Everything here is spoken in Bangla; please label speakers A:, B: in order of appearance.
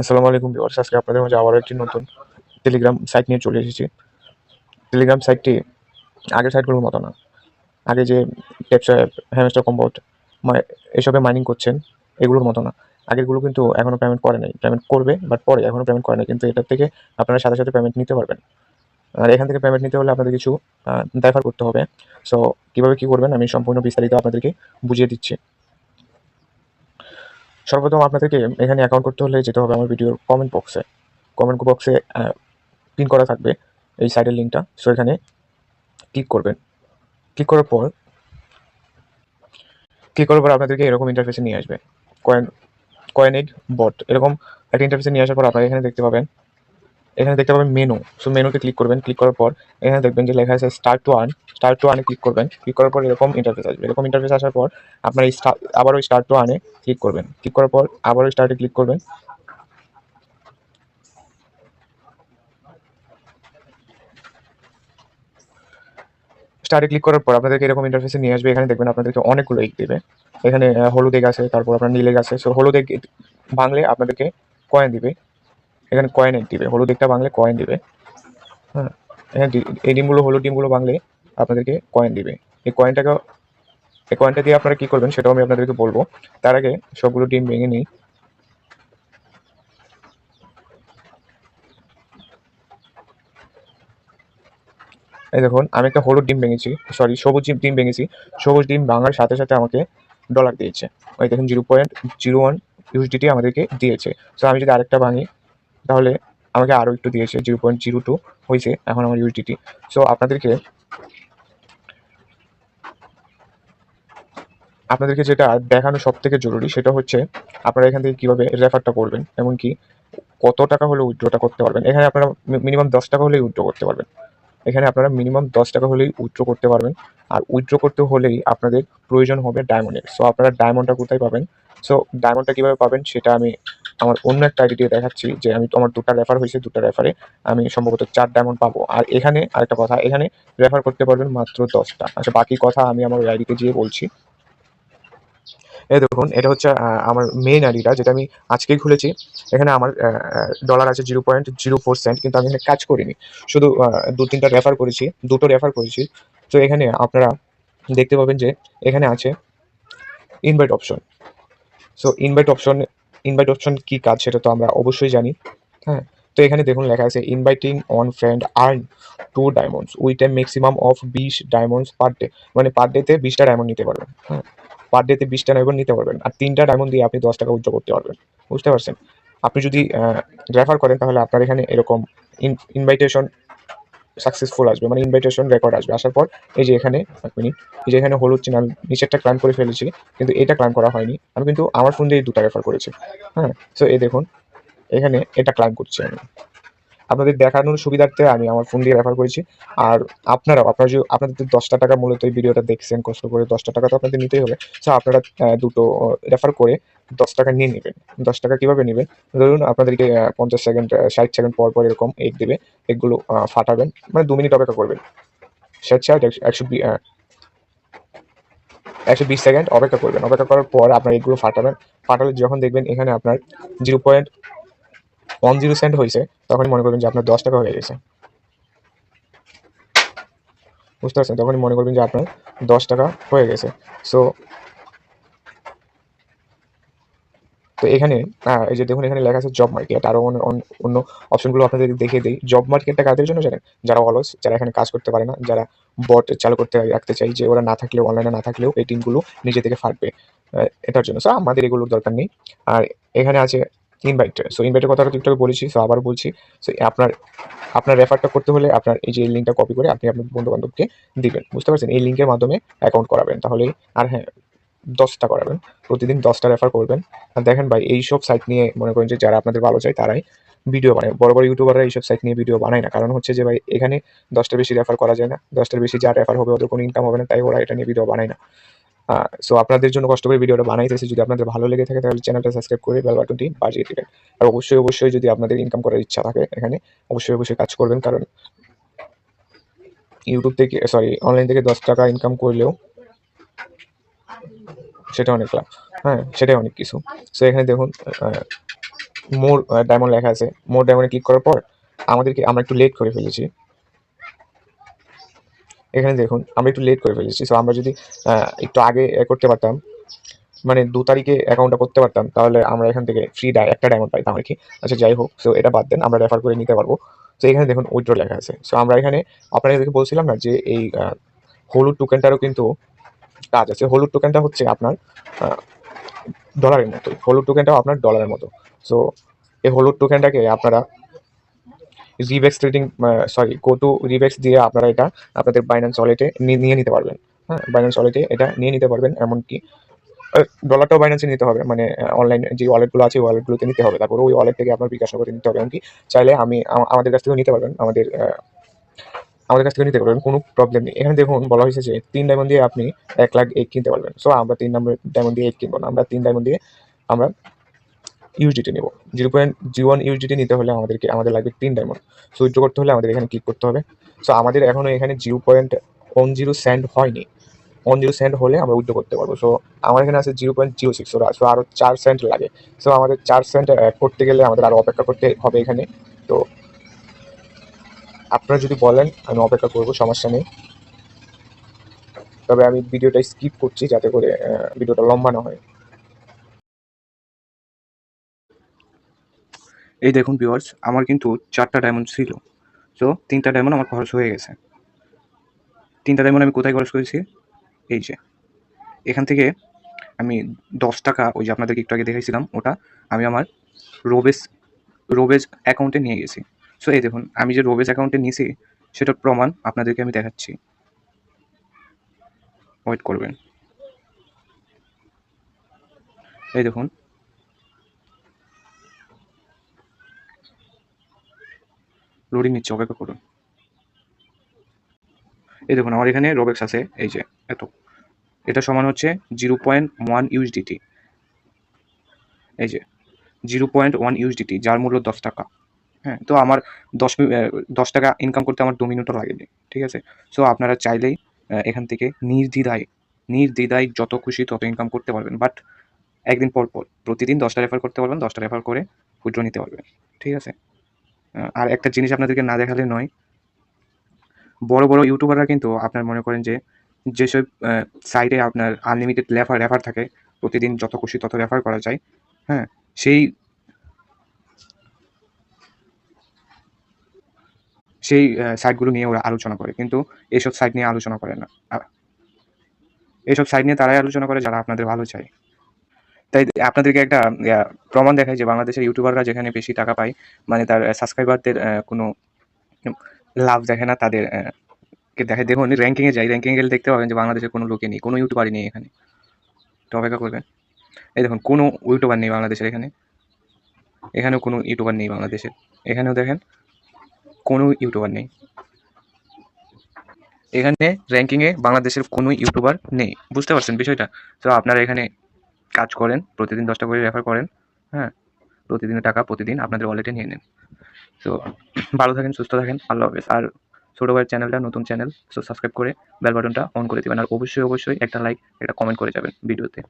A: আসসালামু আলাইকুম ভিউয়ার্স, আজকে আপনাদের মাঝে আবারও একটি নতুন টেলিগ্রাম সাইট নিয়ে চলে এসেছি। টেলিগ্রাম সাইটটি আগের সাইটগুলোর মতো না। আগে যে টেপসঅ্যাপ হ্যামস্টার কম্বোট এসবে মাইনিং করছেন, এগুলোর মতো না। আগেরগুলো কিন্তু এখনও পেমেন্ট করে নাই। পেমেন্ট করবে বাট পরে এখনও পেমেন্ট করে নাই। কিন্তু এটার থেকে আপনারা সাথে সাথে পেমেন্ট নিতে পারবেন। আর এখান থেকে পেমেন্ট নিতে হলে আপনাদের কিছু দায়ভার করতে হবে। সো কীভাবে কী করবেন আমি সম্পূর্ণ বিস্তারিত আপনাদেরকে বুঝিয়ে দিচ্ছি। সর্বপ্রথম আপনাদেরকে এখানে অ্যাকাউন্ট করতে হলে যেতে হবে আমার ভিডিওর কমেন্ট বক্সে কমেন্ট বক্সে পিন করা থাকবে এই সাইডের লিঙ্কটা সো এখানে ক্লিক করবেন। ক্লিক করার পর ক্লিক করার পর আপনাদেরকে এরকম ইন্টারফেসে নিয়ে আসবে। কয়েন কয়েন এগ বট এরকম একটা ইন্টারফেসে নিয়ে আসার পর আপনারা এখানে দেখতে পাবেন এখানে দেখতে পাবেন মেনু সো মেনুতে ক্লিক করবেন। ক্লিক করার পর এখানে দেখবেন যে লেখা আছে start to earn start to আর্নে click করবেন। ক্লিক করার পর এরকম ইন্টারফেস আসবে। এরকম ইন্টারফেস আসার পর আপনার এই স্টার আবারও স্টার্ট টু আর্নে ক্লিক করবেন। ক্লিক করার পর আবারও স্টার্টে ক্লিক করবেন। স্টারে ক্লিক করার পর আপনাদেরকে এরকম ইন্টারফেসে নিয়ে আসবে। এখানে দেখবেন আপনাদেরকে অনেকগুলো এগ দেবে। এখানে হলুদ এগ আছে, তারপর আপনার নীল এগ আছে। সো হলুদ এগ ভাঙলে আপনাদেরকে কয়েন দিবে। এখানে কয়েন এগ দিবে হলুদ একটা ভাঙলে কয়েন দিবে। হ্যাঁ এই ডিমগুলো, হলুদ ডিমগুলো ভাঙলে আপনাদেরকে কয়েন দিবে। এই কয়েনটাকে এই কয়েনটা দিয়ে আপনারা কি করবেন সেটাও আমি আপনাদেরকে বলব। তার আগে সবগুলো ডিম ভেঙে নিই। এই দেখুন, আমি একটা হলুদ ডিম ভেঙেছি সরি সবুজ ডিম ডিম ভেঙেছি। সবুজ ডিম ভাঙার সাথে সাথে আমাকে ডলার দিয়েছে। ওই দেখুন zero point zero one USDT আমাদেরকে দিয়েছে। সো আমি যদি আরেকটা ভাঙি তাহলে আমাকে আরও একটু দিয়েছে, জিরো পয়েন্ট জিরো টু হয়েছে এখন আমার ইউএসডিটি সো আপনাদেরকে আপনাদেরকে যেটা দেখানো সব থেকে জরুরি সেটা হচ্ছে আপনারা এখান থেকে কীভাবে রেফারটা করবেন এমনকি কত টাকা হলে উইথড্রটা করতে পারবেন। এখানে আপনারা মিনিমাম দশ টাকা হলেই উইথড্র করতে পারবেন। এখানে আপনারা মিনিমাম দশ টাকা হলেই উইথড্র করতে পারবেন। আর উইথড্র করতে হলেই আপনাদের প্রয়োজন হবে ডায়মন্ডের সো আপনারা ডায়মন্ডটা কোথায় পাবেন? সো ডায়মন্ডটা কীভাবে পাবেন সেটা আমি আমার অন্য একটা আইডি দিয়ে দেখাচ্ছি যে আমি আমার দুটো রেফার হয়েছে, দুটো রেফারে আমি সম্ভবত চার ডায়মন্ড পাবো। আর এখানে আরেকটা কথা, এখানে রেফার করতে পারবেন মাত্র দশটা। আচ্ছা বাকি কথা আমি আমার ওই আইডিতে গিয়ে বলছি। এই দেখুন, এটা হচ্ছে আমার মেইন আইডিটা, যেটা আমি আজকেই খুলেছি। এখানে আমার ডলার আছে zero point zero four cent কিন্তু আমি এখানে কাজ করিনি। শুধু দু তিনটা রেফার করেছি, দুটো রেফার করেছি। তো এখানে আপনারা দেখতে পাবেন যে এখানে আছে invite option so invite option invite option কি কাজ সেটা তো আমরা অবশ্যই জানি হ্যাঁ? তো এখানে দেখুন লেখা আছে inviting on friend earn two diamonds with a maximum of বিশ ডায়মন্ডস পার ডে মানে পার ডেতে বিশটা ডায়মন্ড নিতে পারবেন হ্যাঁ? পার ডেতে বিশটা ডায়মন্ড নিতে পারবেন। আর তিনটা ডায়মন্ড দিয়ে আপনি দশ টাকা উজ্জ্বল করতে পারবেন, বুঝতে পারছেন? আপনি যদি রেফার করেন তাহলে আপনার এখানে এরকম ইনভাইটেশন সাকসেসফুল আসবে মানে ইনভাইটেশন রেকর্ড আসবে। আসার পর এই যে এখানে, এক মিনিট এই যে এখানে হলুদ চিহ্ন, আমি নিচেরটা ক্লাইম করে ফেলেছি, কিন্তু এটা ক্লাইম করা হয়নি। আমি কিন্তু আমার ফোন দিয়ে দুটা রেফার করেছি। হ্যাঁ সো এই দেখুন, এখানে এটা ক্লাইম করছি আমি। আপনাদের দেখানোর সুবিধার্থে আমি আমার ফোন দিয়ে রেফার করেছি। আর আপনারাও, আপনারা যে আপনাদের দশটা টাকা মূলত এই ভিডিওটা দেখছেন, কষ্ট করে দশটা টাকা তো আপনাদের নিতেই হবে। সো আপনারা দুটো রেফার করে দশ টাকা নিয়ে নেবেন। দশ টাকা কীভাবে নেবেন? ধরুন আপনাদেরকে পঞ্চাশ সেকেন্ড ষাট সেকেন্ড পর পর এরকম এগ দেবে। এগুলো ফাটাবেন। মানে দু মিনিট অপেক্ষা করবেন। ষাট ষাট, একশো- একশো বিশ সেকেন্ড অপেক্ষা করবেন। অপেক্ষা করার পর আপনার এগুলো ফাটাবেন। ফাটালে যখন দেখবেন এখানে আপনার zero point one zero cent হয়েছে, তখনই মনে করবেন যে আপনার দশ টাকা হয়ে গেছে। বুঝতে পারছেন? তখনই মনে করবেন যে আপনার দশ টাকা হয়ে গেছে। সো তো এখানে এই যে দেখুন, এখানে লেখা আছে জব মার্কেট আরও অন্য অপশনগুলো আপনাদের দেখিয়ে দিই। জব মার্কেটটা কাদের জন্য জানেন? যারা অলস, যারা এখানে কাজ করতে পারে না, যারা বট চালু করতে রাখতে চাই যে ওরা না থাকলেও অনলাইনে না থাকলেও এই টিমগুলো নিজে থেকে ফাটবে এটার জন্য। সো আমাদের এগুলোর দরকার নেই। আর এখানে আছে ইনভাইট সো ইনভাইটের কথাটা একটু বলেছি। সো আবার বলছি সো আপনার আপনার রেফারটা করতে হলে আপনার এই যে লিঙ্কটা কপি করে আপনি আপনার বন্ধু বান্ধবকে দিবেন। বুঝতে পারছেন? এই লিঙ্কের মাধ্যমে অ্যাকাউন্ট করাবেন। তাহলে আর হ্যাঁ দশটা করাবেন। প্রতিদিন দশটা রেফার করবেন। আর দেখেন ভাই, এইসব সাইট নিয়ে মনে করেন যে যারা আপনাদের ভালো চায়, তারাই ভিডিও বানায়। বড় বড় ইউটিউবাররা এইসব সাইট নিয়ে ভিডিও বানায় না। কারণ হচ্ছে যে ভাই, এখানে দশটার বেশি রেফার করা যায় না। দশটার বেশি যা রেফার হবে ওদের কোনো ইনকাম হবে না। তাই ওরা এটা নিয়ে ভিডিও বানায় না। সো আপনাদের জন্য কষ্ট করে ভিডিওটা বানাইতেছি যদি আপনাদের ভালো লেগে থাকে, তাহলে চ্যানেলটা সাবস্ক্রাইব করে বেল বাটনটি বাজিয়ে দিবেন। আর অবশ্যই অবশ্যই যদি আপনাদের ইনকাম করার ইচ্ছা থাকে এখানে, অবশ্যই অবশ্যই কাজ করবেন। কারণ ইউটিউব থেকে সরি অনলাইন থেকে দশ টাকা ইনকাম করলেও সেটা অনেক লাভ। হ্যাঁ সেটাই অনেক কিছু। সো এখানে দেখুন মোর ডায়মন্ড লেখা আছে। মোর ডায়মন্ডে ক্লিক করার পর আমাদেরকে, আমরা একটু লেট করে ফেলেছি। এখানে দেখুন, আমরা একটু লেট করে ফেলেছি। সো আমরা যদি একটু আগে করতে পারতাম মানে দু তারিখে অ্যাকাউন্টটা করতে পারতাম, তাহলে আমরা এখান থেকে ফ্রি ডায় একটা ডায়মন্ড পাইতাম আর কি। আচ্ছা যাই হোক সো এটা বাদ দেন, আমরা রেফার করে নিতে পারব। তো এখানে দেখুন উইথড্র লেখা আছে। সো আমরা এখানে আপনাদেরকে বলছিলাম না যে এই হলুদ টোকেনটারও কিন্তু কাজ আছে। হলুদ টোকেনটা হচ্ছে আপনার ডলারের মতো হলুদ টোকেনটাও আপনার ডলারের মতো। সো এই হলুদ টোকেনটাকে আপনারা Rebex trading sorry go to Rebex দিয়ে আপনারা এটা আপনাদের বাইন্যান্স ওয়ালেটে নিয়ে নিতে পারবেন। হ্যাঁ বাইন্যান্স ওয়ালেটে এটা নিয়ে নিতে পারবেন, এমনকি ডলারটাও বাইন্যান্সে নিতে হবে মানে অনলাইন যে ওয়ালেটগুলো আছে ওই ওয়ালেটগুলোতে নিতে হবে। তারপরে ওই ওয়ালেট থেকে আপনার বিকাশ করে নিতে হবে, এমনকি চাইলে আমি আমাদের কাছ থেকেও নিতে পারবেন, আমাদের আমাদের কাছ থেকে নিতে পারবেন, কোনো প্রবলেম নেই। এখানে দেখুন, বলা হয়েছে যে তিন ডায়মন্ড দিয়ে আপনি এক লাখ এইট কিনতে পারবেন। সো আমরা তিন নম্বর ডায়মন্ড দিয়ে এইট কিনবো না, আমরা তিন ডায়মন্ড দিয়ে আমরা ইউজিটি নেব। Zero point zero one UGT নিতে হলে আমাদেরকে, আমাদের লাগবে তিন ডায়মন্ড সো উইথড্র করতে হলে আমাদের এখানে ক্লিক করতে হবে। সো আমাদের এখনও এখানে zero point one zero cent হয়নি। ওয়ান জিরো স্যান্ড হলে আমরা উইথড্র করতে পারব। সো আমার এখানে আছে zero point zero six so আরও চার সেন্ট লাগে। সো আমাদের চার সেন্ট করতে গেলে আমাদের আরও অপেক্ষা করতে হবে এখানে। তো আপনারা যদি বলেন, আমি অপেক্ষা করব, সমস্যা নেই। তবে আমি ভিডিওটা স্কিপ করছি যাতে করে ভিডিওটা লম্বা না হয়।
B: এই দেখুন ভিউয়ার্স আমার কিন্তু চারটা ডায়মন্ড ছিল। সো তিনটা ডায়মন্ড আমার খরচ হয়ে গেছে। তিনটা ডায়মন্ড আমি কোথায় খরচ করেছি? এই যে। এখান থেকে আমি দশ টাকা, ওই যে আপনাদেরকে একটু আগে দেখাইছিলাম, ওটা আমি আমার রোবেস রোবেজ অ্যাকাউন্টে নিয়ে গেছি। সো এই দেখুন, আমি যে রোবেজ অ্যাকাউন্টে নিয়েছি সেটার প্রমাণ আপনাদেরকে আমি দেখাচ্ছি। ওয়েট করবেন। এই দেখুন লোডিং নিচ্ছে, অপেক্ষা করুন। এই দেখুন, আমার এখানে রোবেক্স আছে, এই যে, এত। এটা সমান হচ্ছে জিরো পয়েন্ট ওয়ান ইউএসডিটি এই যে জিরো পয়েন্ট ওয়ান ইউএসডিটি যার মূল্য দশ টাকা। হ্যাঁ তো আমার দশ দশ টাকা ইনকাম করতে আমার দু মিনিটও লাগেনি, ঠিক আছে? সো আপনারা চাইলেই এখান থেকে নির্দ্বিধায় নির্দ্বিধায় যত খুশি তত ইনকাম করতে পারবেন। বাট একদিন পর পর, প্রতিদিন দশটা রেফার করতে পারবেন, দশটা রেফার করে উইথড্র নিতে পারবেন, ঠিক আছে? আর একটা জিনিস আপনাদেরকে না দেখালে নয়, বড় বড় ইউটিউবাররা কিন্তু আপনার মনে করেন যে, যেসব সাইটে আপনার আনলিমিটেড রেফার রেফার থাকে, প্রতিদিন যত খুশি তত রেফার করা যায় হ্যাঁ সেই সেই সাইটগুলো নিয়ে ওরা আলোচনা করে, কিন্তু এইসব সাইট নিয়ে আলোচনা করে না। এইসব সাইট নিয়ে তারাই আলোচনা করে যারা আপনাদের ভালো চায়। তাই আপনাদেরকে একটা প্রমাণ দেখায় যে বাংলাদেশের ইউটিউবাররা যেখানে বেশি টাকা পায় মানে তার সাবস্ক্রাইবারদের কোনো লাভ দেখে না, তাদের দেখে। দেখুন র্যাঙ্কিংয়ে যাই র্যাঙ্কিংয়ে গেলে দেখতে পাবেন যে বাংলাদেশের কোনো লোকে নেই, কোনো ইউটিউবারই নেই এখানে। তো অপেক্ষা করবেন। এই দেখুন, কোনো ইউটিউবার নেই বাংলাদেশের এখানে। এখানেও কোনো ইউটিউবার নেই বাংলাদেশের। এখানেও দেখেন, কোনো ইউটিউবার নেই। এখানে র্যাঙ্কিংয়ে বাংলাদেশের কোনো ইউটিউবার নেই। বুঝতে পারছেন বিষয়টা? তো আপনারা এখানে কাজ করেন, প্রতিদিন দশটা করে রেফার করেন হ্যাঁ? প্রতিদিনের টাকা প্রতিদিন আপনাদের ওয়ালেটে নিয়ে নিন। তো ভালো থাকেন, সুস্থ থাকেন, আল্লাহ হাফেজ। আর ছোটো ভাইয়ের চ্যানেলটা নতুন চ্যানেল সো সাবস্ক্রাইব করে বেল বাটনটা অন করে দেবেন। আর অবশ্যই অবশ্যই একটা লাইক একটা কমেন্ট করে যাবেন ভিডিওতে